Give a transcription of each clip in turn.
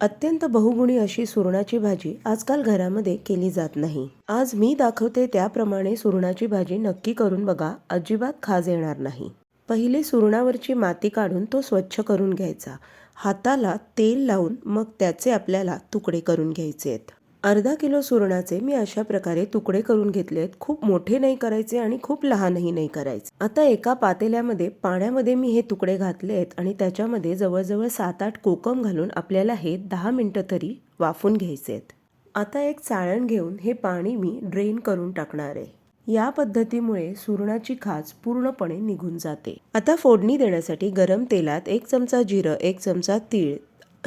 अत्यंत बहुगुणी अशी सुरणाची भाजी आजकाल घरामध्ये केली जात नाही. आज मी दाखवते त्याप्रमाणे सुरणाची भाजी नक्की करून बघा अजिबात खाज येणार नाही. पहिले सुरणावरची माती काढून तो स्वच्छ करून घ्यायचा. हाताला तेल लावून मग त्याचे आपल्याला तुकडे करून घ्यायचे आहेत अर्धा किलो सुरणाचे मी अशा प्रकारे तुकडे करून घेतले आहेत. खूप मोठे नाही करायचे आणि खूप लहानही नाही करायचे. आता एका पातेल्यामध्ये पाण्यामध्ये मी हे तुकडे घातले आहेत आणि त्याच्यामध्ये जवळजवळ सात आठ कोकम घालून आपल्याला हे दहा मिनटं तरी वाफून घ्यायचे आहेत. आता एक चाळण घेऊन हे पाणी मी ड्रेन करून टाकणार आहे. या पद्धतीमुळे सुरणाची खाज पूर्णपणे निघून जाते. आता फोडणी देण्यासाठी गरम तेलात एक चमचा जिरं एक चमचा तीळ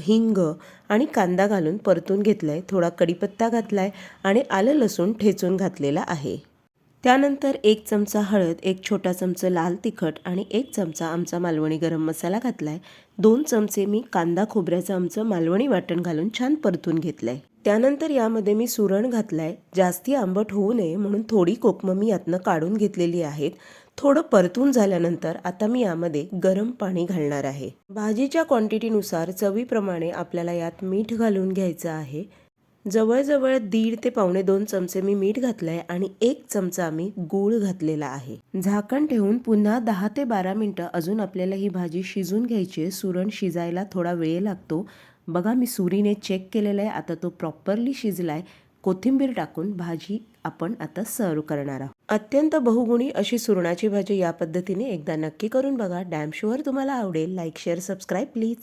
हिंग आणि कांदा घालून परतून घेतला आहे थोडा कढीपत्ता आहे आणि आलं लसूण ठेचून घातलेला आहे. त्यानंतर एक चमचा हळद एक छोटा चमचा लाल तिखट आणि एक चमचा आमचा मालवणी गरम मसाला घातला आहे दोन चमचे मी कांदा खोबऱ्याचं आमचं मालवणी वाटण घालून छान परतून घेतलं आहे त्यानंतर यामध्ये मी सुरण घातलाय. जास्ती आंबट होऊ नये म्हणून थोडी कोकमं मी यातनं काढून घेतलेली आहेत. थोडं परतून झाल्यानंतर आता मी यामध्ये गरम पाणी घालणार आहे. भाजीच्या क्वांटिटीनुसार चवीप्रमाणे आपल्याला यात मीठ घालून घ्यायचं आहे. जवळजवळ दीड ते पावणे दोन चमचे मी मीठ घातलंय आणि एक चमचा मी गूळ घातलेला आहे. झाकण ठेवून पुन्हा दहा ते बारा मिनटं अजून आपल्याला ही भाजी शिजून घ्यायची आहे. सुरण शिजायला थोडा वेळ लागतो. बघा मी सुरीने चेक केलेला आहे. आता तो प्रॉपरली शिजलाय. कोथिंबीर टाकून भाजी आपण आता सर्व करणार आहोत. अत्यंत बहुगुणी अशी सुरणाची भाजी या पद्धतीने एकदा नक्की करून बघा. डॅम शुअर तुम्हाला आवडेल. Like share subscribe please.